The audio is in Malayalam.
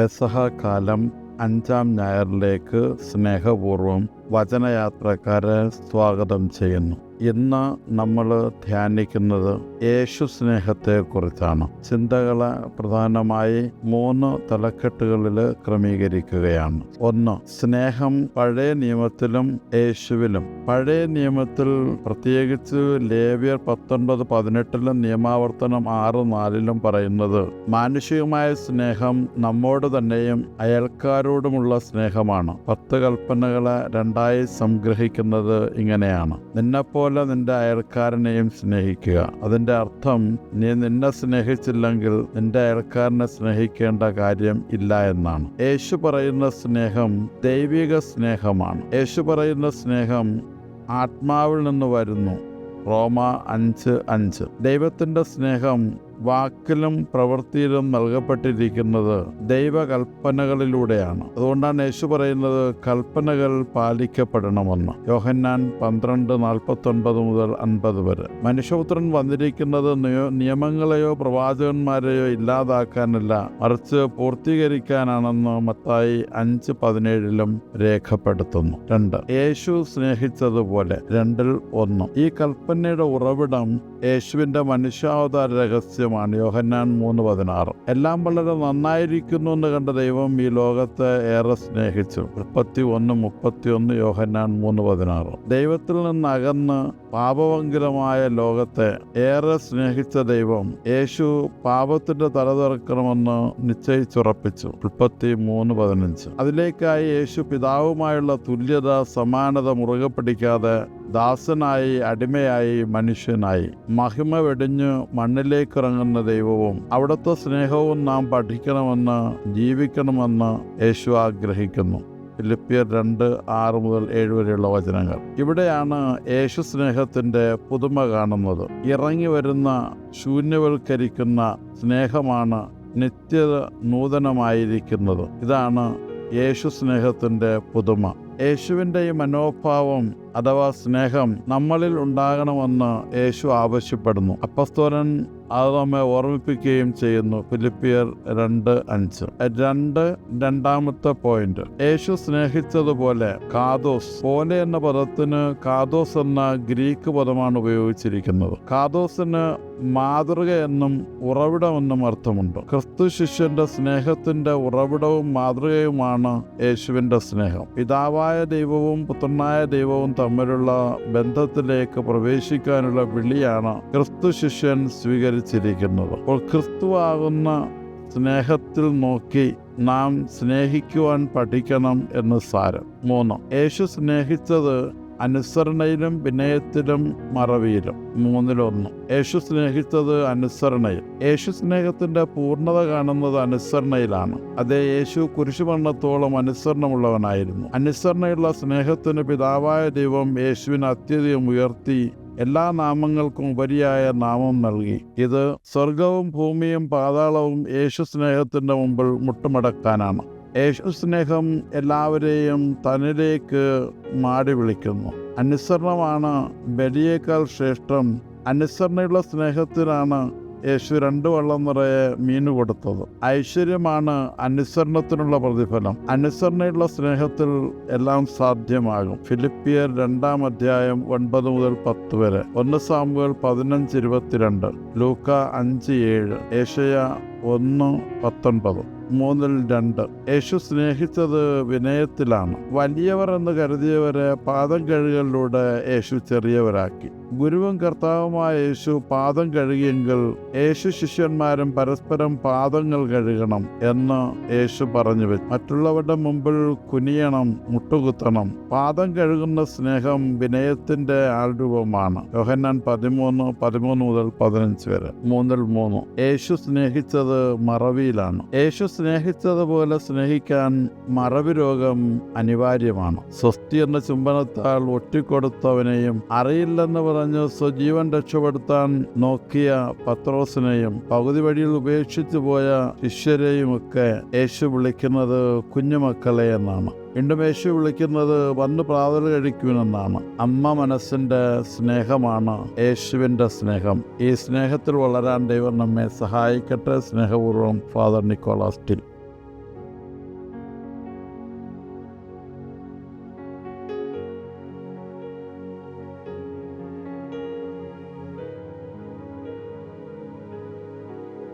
പെസഹ കാലം അഞ്ചാം ഞായറിലേക്ക് സ്നേഹപൂർവം വചനയാത്രക്കാരെ സ്വാഗതം ചെയ്യുന്നു. ഇന്ന് നമ്മൾ ധ്യാനിക്കുന്നത് യേശു സ്നേഹത്തെക്കുറിച്ചാണ്. ചിന്തകളെ പ്രധാനമായി മൂന്ന് തലക്കെട്ടുകളിൽ ക്രമീകരിക്കുകയാണ്. ഒന്ന് സ്നേഹം പഴയ നിയമത്തിലും യേശുവിലും. പഴയ നിയമത്തിൽ പ്രത്യേകിച്ച് ലേവ്യർ പത്തൊൻപത് പതിനെട്ടിലും നിയമാവർത്തനം ആറ് നാലിലും പറയുന്നത് മാനുഷികമായ സ്നേഹം നമ്മോട് തന്നെയും അയൽക്കാരോടുമുള്ള സ്നേഹമാണ്. പത്ത് കൽപ്പനകളെ രണ്ടായി സംഗ്രഹിക്കുന്നത് ഇങ്ങനെയാണ്. നിന്നെപ്പോലെ നിന്റെ അയൽക്കാരനെയും സ്നേഹിക്കുക. അതിന്റെ അർത്ഥം നീ നിന്നെ സ്നേഹിച്ചില്ലെങ്കിൽ നിന്റെ അയൽക്കാരനെ സ്നേഹിക്കേണ്ട കാര്യം ഇല്ല എന്നാണ്. യേശു പറയുന്ന സ്നേഹം ദൈവിക സ്നേഹമാണ്. യേശു പറയുന്ന സ്നേഹം ആത്മാവിൽ നിന്ന് വരുന്നു. റോമ അഞ്ച് അഞ്ച്. ദൈവത്തിന്റെ സ്നേഹം വാക്കിലും പ്രവൃത്തിയിലും നൽകപ്പെട്ടിരിക്കുന്നത് ദൈവകൽപ്പനകളിലൂടെയാണ്. അതുകൊണ്ടാണ് യേശു പറയുന്നത് കൽപ്പനകൾ പാലിക്കപ്പെടണമെന്ന്. യോഹന്നാൻ പന്ത്രണ്ട് നാൽപ്പത്തൊൻപത് മുതൽ അൻപത് വരെ. മനുഷ്യപുത്രൻ വന്നിരിക്കുന്നത് നിയ- നിയമങ്ങളെയോ പ്രവാചകന്മാരെയോ ഇല്ലാതാക്കാനല്ല മറിച്ച് പൂർത്തീകരിക്കാനാണെന്ന് മത്തായി അഞ്ച് പതിനേഴിലും രേഖപ്പെടുത്തുന്നു. രണ്ട് യേശു സ്നേഹിച്ചതുപോലെ. രണ്ടിൽ ഒന്ന് ഈ കൽപ്പനയുടെ ഉറവിടം യേശുവിന്റെ മനുഷ്യാവതാര രഹസ്യമാണ് യോഹന്നാൻ മൂന്ന് പതിനാറ്. എല്ലാം വളരെ നന്നായിരിക്കുന്നു എന്ന് കണ്ട ദൈവം ഈ ലോകത്തെ ഏറെ സ്നേഹിച്ചു. മുപ്പത്തി ഒന്ന് മുപ്പത്തി ഒന്ന് യോഹന്നാൻ മൂന്ന് പതിനാറ്. ദൈവത്തിൽ നിന്ന് അകന്ന് പാപവങ്കിലമായ ലോകത്തെ ഏറെ സ്നേഹിച്ച ദൈവം യേശു പാപത്തിന്റെ തല തുറക്കണമെന്ന് നിശ്ചയിച്ചുറപ്പിച്ചു. മുപ്പത്തി മൂന്ന് പതിനഞ്ച്. അതിലേക്കായി യേശു പിതാവുമായുള്ള തുല്യത സമാനത മുറുകെ പിടിക്കാതെ ദാസനായി അടിമയായി മനുഷ്യനായി. മഹിമ വെടിഞ്ഞു മണ്ണിലേക്ക് ഇറങ്ങുന്ന ദൈവവും അവിടുത്തെ സ്നേഹവും നാം പഠിക്കണമെന്ന് ജീവിക്കണമെന്ന് യേശു ആഗ്രഹിക്കുന്നു. ഫിലിപ്പിയർ രണ്ട് ആറ് മുതൽ ഏഴ് വരെയുള്ള വചനങ്ങൾ. ഇവിടെയാണ് യേശു സ്നേഹത്തിന്റെ പുതുമ കാണുന്നത്. ഇറങ്ങി വരുന്ന ശൂന്യവൽക്കരിക്കുന്ന സ്നേഹമാണ് നിത്യത നൂതനമായിരിക്കുന്നത് ഇതാണ് യേശു സ്നേഹത്തിന്റെ പുതുമ. യേശുവിന്റെ ഈ മനോഭാവം അഥവാ സ്നേഹം നമ്മളിൽ ഉണ്ടാകണമെന്ന് യേശു ആവശ്യപ്പെടുന്നു. അപ്പസ്തോലൻ അത് നമ്മെ ഓർമ്മിപ്പിക്കുകയും ചെയ്യുന്നു. ഫിലിപ്പിയർ രണ്ട് അഞ്ച്. രണ്ട് രണ്ടാമത്തെ പോയിന്റ് യേശു സ്നേഹിച്ചതുപോലെ കാതോസ് പോലെ എന്ന പദത്തിന് കാതോസ് എന്ന ഗ്രീക്ക് പദമാണ് ഉപയോഗിച്ചിരിക്കുന്നത്. കാതോസിന് മാതൃക എന്നും ഉറവിടമെന്നും അർത്ഥമുണ്ട്. ക്രിസ്തു ശിഷ്യന്റെ സ്നേഹത്തിന്റെ ഉറവിടവും മാതൃകയുമാണ് യേശുവിന്റെ സ്നേഹം. പിതാവായ ദൈവവും പുത്രനായ ദൈവവും തമ്മിലുള്ള ബന്ധത്തിലേക്ക് പ്രവേശിക്കാനുള്ള വിളിയാണ് ക്രിസ്തു ശിഷ്യൻ സ്വീകരിച്ചിരിക്കുന്നത് അപ്പോൾ ക്രിസ്തുവാകുന്ന സ്നേഹത്തിൽ നോക്കി നാം സ്നേഹിക്കുവാൻ പഠിക്കണം എന്ന് സാരം. മൂന്ന് യേശു സ്നേഹിച്ചത് അനുസരണയിലും വിനയത്തിലും മറവിയിലും. മൂന്നിലൊന്ന് യേശു സ്നേഹിച്ചത് അനുസരണയിൽ. യേശു സ്നേഹത്തിന്റെ പൂർണത കാണുന്നത് അനുസരണയിലാണ്. അതേ യേശു കുരിശുമരണത്തോളം അനുസരണമുള്ളവനായിരുന്നു. അനുസരണയുള്ള സ്നേഹത്തിന് പിതാവായ ദൈവം യേശുവിനെ അത്യധികം ഉയർത്തി എല്ലാ നാമങ്ങൾക്കും ഉപരിയായ നാമം നൽകി. ഇത് സ്വർഗവും ഭൂമിയും പാതാളവും യേശു സ്നേഹത്തിന്റെ മുമ്പിൽ മുട്ടുമടക്കാനാണ്. യേശു സ്നേഹം എല്ലാവരെയും തന്നിലേക്ക് മാടി വിളിക്കുന്നു. അനുസരണമാണ് ബലിയേക്കാൾ ശ്രേഷ്ഠം. അനുസരണയുള്ള സ്നേഹത്തിനാണ് യേശു രണ്ട് വള്ളം നിറയെ മീന് കൊടുത്തത്. ഐശ്വര്യമാണ് അനുസരണത്തിനുള്ള പ്രതിഫലം. അനുസരണയുള്ള സ്നേഹത്തിൽ എല്ലാം സാധ്യമാകും. ഫിലിപ്പിയർ രണ്ടാം അധ്യായം ഒൻപത് മുതൽ പത്ത് വരെ. ഒന്ന് സാമ്പുകൾ പതിനഞ്ച് ഇരുപത്തിരണ്ട്. ലൂക്ക അഞ്ച് ഏഴ്. ഏഷ്യ ഒന്ന് പത്തൊൻപത്. മൂന്നിൽ രണ്ട്. യേശു സ്നേഹിച്ചത് വിനയത്തിലാണ്. വലിയവർ എന്ന് കരുതിയവരെ പാദം കഴുകലിലൂടെ യേശു ചെറിയവരാക്കി. ഗുരുവും കർത്താവുമായ യേശു പാദം കഴുകിയെങ്കിൽ യേശു ശിഷ്യന്മാരും പരസ്പരം പാദങ്ങൾ കഴുകണം എന്ന് യേശു പറഞ്ഞു വെച്ചു. മറ്റുള്ളവരുടെ മുമ്പിൽ കുനിയണം മുട്ടുകുത്തണം. പാദം കഴുകുന്ന സ്നേഹം വിനയത്തിന്റെ ആൾരൂപമാണ് യോഹന്നാൻ പതിമൂന്ന് പതിമൂന്ന് മുതൽ പതിനഞ്ച് വരെ. മൂന്നിൽ മൂന്ന്. യേശു സ്നേഹിച്ചത് മറവിയിലാണ്. യേശു സ്നേഹിച്ചതുപോലെ സ്നേഹിക്കാൻ മറവി രോഗം അനിവാര്യമാണ്. സ്വസ്തി എന്ന ചുംബനത്താൽ ഒറ്റിക്കൊടുത്തവനെയും അറിയില്ലെന്ന് പറഞ്ഞ് സ്വജീവൻ രക്ഷപ്പെടുത്താൻ നോക്കിയ പത്രോസിനെയും പകുതി വഴിയിൽ ഉപേക്ഷിച്ചു പോയ ശിഷ്യരെയും ഒക്കെ യേശു വിളിക്കുന്നത് കുഞ്ഞുമക്കളെ എന്നാണ്. വീണ്ടും യേശു വിളിക്കുന്നത് വന്ന് പ്രാതൽ കഴിക്കുമെന്നാണ്. അമ്മ മനസ്സിന്റെ സ്നേഹമാണ് യേശുവിന്റെ സ്നേഹം. ഈ സ്നേഹത്തിൽ വളരാൻ ദൈവം നമ്മെ സഹായിക്കട്ടെ. സ്നേഹപൂർവം ഫാദർ നിക്കോളാസ്റ്റിൽ